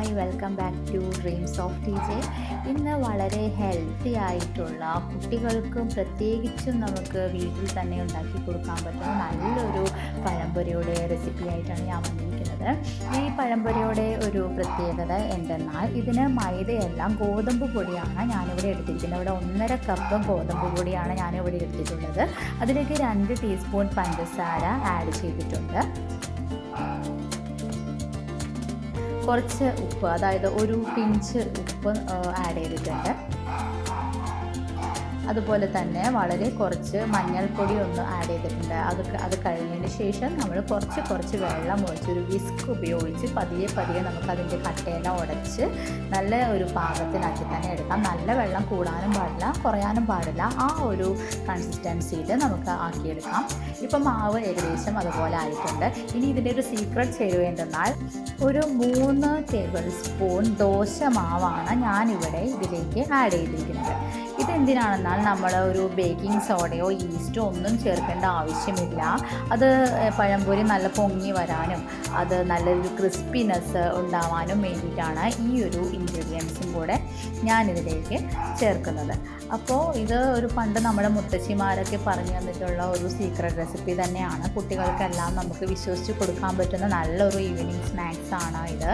Hi welcome back to dreams of T J. ഇന്ന് വളരെ healthy ആയിട്ടുള്ള കുട്ടികൾക്കും പ്രത്യേകിച്ചും നമുക്ക് വീട്ടിൽ തന്നെ ഉണ്ടാക്കി കൊടുക്കാൻ പറ്റുന്ന നല്ലൊരു പഴംപൊരിയുടെ റെസിപ്പി ആയിട്ടാണ് ഞാൻ വന്നിരിക്കുന്നത്. ഈ പഴംപൊരിയുടെ ഒരു പ്രത്യേകത എന്തെന്നാൽ ഇതിന് മൈദയെല്ലാം ഗോതമ്പ് പൊടിയാണ് ഞാനിവിടെ എടുത്തിരിക്കുന്നത്. ഇവിടെ ഒന്നര കപ്പ് ഗോതമ്പ് പൊടിയാണ് ഞാനിവിടെ എടുത്തിട്ടുള്ളത്. അതിലേക്ക് രണ്ട് ടീസ്പൂൺ പഞ്ചസാര ആഡ് ചെയ്തിട്ടുണ്ട്. കുറച്ച് ഉപ്പ് അതായത് ഒരു പിഞ്ച് ഉപ്പ് ആഡ് ചെയ്തിട്ടുണ്ട്. അതുപോലെ തന്നെ വളരെ കുറച്ച് മഞ്ഞൾപ്പൊടി ഒന്ന് ആഡ് ചെയ്തിട്ടുണ്ട്. അത് അത് കഴിഞ്ഞതിന് ശേഷം നമ്മൾ കുറച്ച് കുറച്ച് വെള്ളം ഒഴിച്ച് ഒരു വിസ്ക് ഉപയോഗിച്ച് പതിയെ പതിയെ നമുക്ക് അതിന്റെ കട്ടയെല്ലാം ഉടച്ച് നല്ല ഒരു പാകത്തിനാക്കി തന്നെ എടുക്കാം. നല്ല വെള്ളം കൂടാനും പാടില്ല കുറയാനും പാടില്ല. ആ ഒരു കൺസിസ്റ്റൻസിയിൽ നമുക്ക് ആക്കിയെടുക്കാം. ഇപ്പം മാവ് ഏകദേശം അതുപോലെ ആയിട്ടുണ്ട്. ഇനി ഇതിന്റെ ഒരു സീക്രട്ട് ചേരുവ ഒരു മൂന്ന് ടേബിൾ സ്പൂൺ ദോശ മാവാണ് ഞാനിവിടെ ഇതിലേക്ക് ആഡ് ചെയ്തിരിക്കുന്നത്. ഇതെന്തിനാണെന്നാൽ നമ്മൾ ഒരു ബേക്കിംഗ് സോഡയോ ഈസ്റ്റോ ഒന്നും ചേർക്കേണ്ട ആവശ്യമില്ല. അത് പഴംപൊരി നല്ല പൊങ്ങി വരാനും അത് നല്ലൊരു ക്രിസ്പിനെസ് ഉണ്ടാവാനും വേണ്ടിയിട്ടാണ് ഈ ഒരു ഇൻഗ്രീഡിയൻസും കൂടെ ഞാനിതിലേക്ക് ചേർക്കുന്നത്. അപ്പോൾ ഇത് ഒരു പണ്ട് നമ്മുടെ മുത്തശ്ശിമാരൊക്കെ പറഞ്ഞു തന്നിട്ടുള്ള ഒരു സീക്രട്ട് റെസിപ്പി തന്നെയാണ്. കുട്ടികൾക്കെല്ലാം നമുക്ക് വിശ്വസിച്ച് കൊടുക്കാൻ പറ്റുന്ന നല്ലൊരു ഈവനിങ് സ്നാക്സ് ആണ് ഇത്.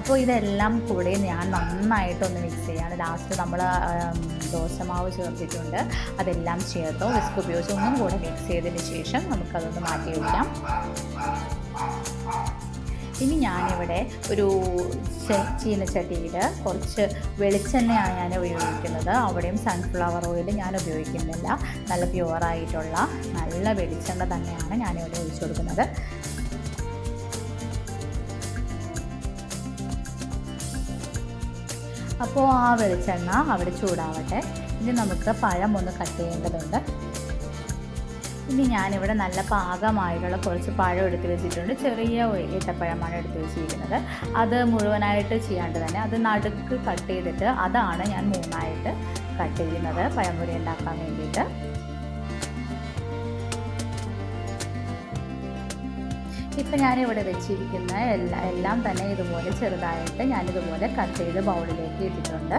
അപ്പോൾ ഇതെല്ലാം കൂടെ ഞാൻ നന്നായിട്ടൊന്ന് മിക്സ് ചെയ്യാണ്. ലാസ്റ്റ് നമ്മൾ ദോശമാവ് ചേർത്തിട്ടുണ്ട്. അതെല്ലാം ചേർത്തോ വിസ്ക് ഉപയോഗിച്ച് ഒന്നും കൂടെ മിക്സ് ചെയ്തതിന് ശേഷം നമുക്കതൊന്ന് മാറ്റി വയ്ക്കാം ഇനി ഞാനിവിടെ ഒരു ചീനച്ചട്ടിയിൽ കുറച്ച് വെളിച്ചെണ്ണയാണ് ഞാൻ ഉപയോഗിക്കുന്നത്. അവിടെയും സൺഫ്ലവർ ഓയിൽ ഞാൻ ഉപയോഗിക്കുന്നില്ല. നല്ല പ്യുവറായിട്ടുള്ള നല്ല വെളിച്ചെണ്ണ തന്നെയാണ് ഞാനിവിടെ ഒഴിച്ചു കൊടുക്കുന്നത്. അപ്പോൾ ആ വെളിച്ചെണ്ണ അവിടെ ചൂടാവട്ടെ. ഇനി നമുക്ക് പഴം ഒന്ന് കട്ട് ചെയ്യേണ്ടതുണ്ട്. ഇനി ഞാനിവിടെ നല്ല പാകമായിട്ടുള്ള കുറച്ച് പഴം എടുത്ത് വെച്ചിട്ടുണ്ട്. ചെറിയ ഏത്തപ്പഴമാണ് എടുത്ത് വെച്ചിരിക്കുന്നത്. അത് മുഴുവനായിട്ട് ചെയ്യാണ്ട് തന്നെ അത് നടുക്ക് കട്ട് ചെയ്തിട്ട് അതാണ് ഞാൻ മൂന്നായിട്ട് കട്ട് ചെയ്യുന്നത്. പഴംപൊരി ഉണ്ടാക്കാൻ വേണ്ടിയിട്ട്. ഇപ്പം ഞാനിവിടെ വെച്ചിരിക്കുന്ന എല്ലാ എല്ലാം തന്നെ ഇതുപോലെ ചെറുതായിട്ട് ഞാനിതുപോലെ കട്ട് ചെയ്ത് ബൗളിലേക്ക് ഇട്ടിട്ടുണ്ട്.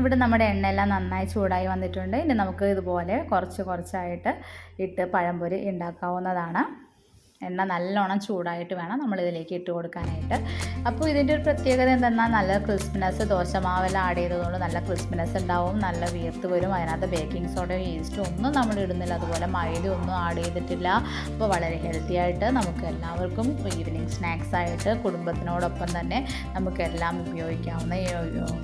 ഇവിടെ നമ്മുടെ എണ്ണയെല്ലാം നന്നായി ചൂടായി വന്നിട്ടുണ്ട്. ഇനി നമുക്ക് ഇതുപോലെ കുറച്ച് കുറച്ചായിട്ട് ഇട്ട് പഴംപൊരി ഉണ്ടാക്കാവുന്നതാണ്. എണ്ണ നല്ലോണം ചൂടായിട്ട് വേണം നമ്മൾ ഇതിലേക്ക് ഇട്ട് കൊടുക്കാനായിട്ട്. അപ്പോൾ ഇതിന്റെ ഒരു പ്രത്യേകത എന്തെന്നാൽ നല്ല ക്രിസ്പിനെസ് ദോശമാവെല്ലാം ആഡ് ചെയ്തതുകൊണ്ട് നല്ല ക്രിസ്പിനെസ് ഉണ്ടാവും നല്ല വീർത്ത് വരും. അതിനകത്ത് ബേക്കിംഗ് സോഡയും ഈസ്റ്റും ഒന്നും നമ്മൾ ഇടുന്നില്ല. അതുപോലെ മൈദ ഒന്നും ആഡ് ചെയ്തിട്ടില്ല. അപ്പോൾ വളരെ ഹെൽത്തി ആയിട്ട് നമുക്ക് എല്ലാവർക്കും ഈവനിങ് സ്നാക്സ് ആയിട്ട് കുടുംബത്തിനോടൊപ്പം തന്നെ നമുക്കെല്ലാം ഉപയോഗിക്കാവുന്ന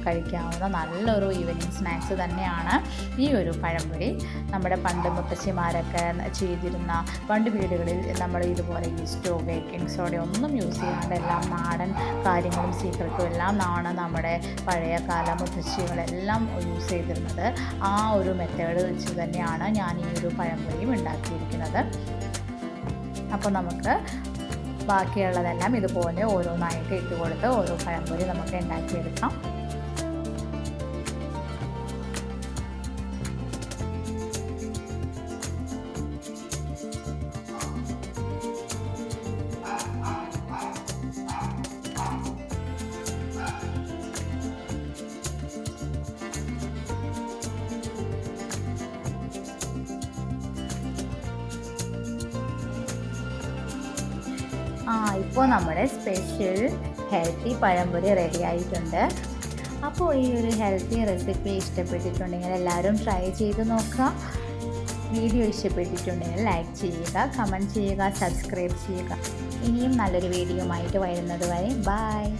കഴിക്കാവുന്ന നല്ലൊരു ഈവനിങ് സ്നാക്സ് തന്നെയാണ് ഈ ഒരു പഴംപൊരി. നമ്മുടെ പണ്ട് മുത്തശ്ശിമാരൊക്കെ ചെയ്തിരുന്ന പണ്ട് വീടുകളിൽ നമ്മൾ ഇത് ഇതുപോലെ ഈസ്റ്റോ ബേക്കിംഗ് സോഡയോ ഒന്നും യൂസ് ചെയ്യാണ്ട് എല്ലാം നാടൻ കാര്യങ്ങളും സീക്രട്ടും എല്ലാം ആണ് നമ്മുടെ പഴയ കാല മുത്തശ്ശികളെല്ലാം യൂസ് ചെയ്തിരുന്നത്. ആ ഒരു മെത്തേഡ് വെച്ച് തന്നെയാണ് ഞാൻ ഈ ഒരു പഴംപൊരിയും ഉണ്ടാക്കിയിരിക്കുന്നത്. അപ്പോൾ നമുക്ക് ബാക്കിയുള്ളതെല്ലാം ഇതുപോലെ ഓരോന്നായിട്ട് ഇട്ട് കൊടുത്ത് ഓരോ പഴംപൊരി നമുക്ക് ഉണ്ടാക്കിയെടുക്കാം. ആ ഇപ്പോൾ നമ്മുടെ സ്പെഷ്യൽ ഹെൽത്തി പഴംപൊരി റെഡി ആയിട്ടുണ്ട്. അപ്പോൾ ഈ ഒരു ഹെൽത്തി റെസിപ്പി ഇഷ്ടപ്പെട്ടിട്ടുണ്ടെങ്കിൽ എല്ലാവരും ട്രൈ ചെയ്ത് നോക്കുക വീഡിയോ ഇഷ്ടപ്പെട്ടിട്ടുണ്ടെങ്കിൽ ലൈക്ക് ചെയ്യുക കമന്റ് ചെയ്യുക സബ്സ്ക്രൈബ് ചെയ്യുക. ഇനിയും നല്ലൊരു വീഡിയോ ആയിട്ട് വരുന്നത് വരെ ബായ്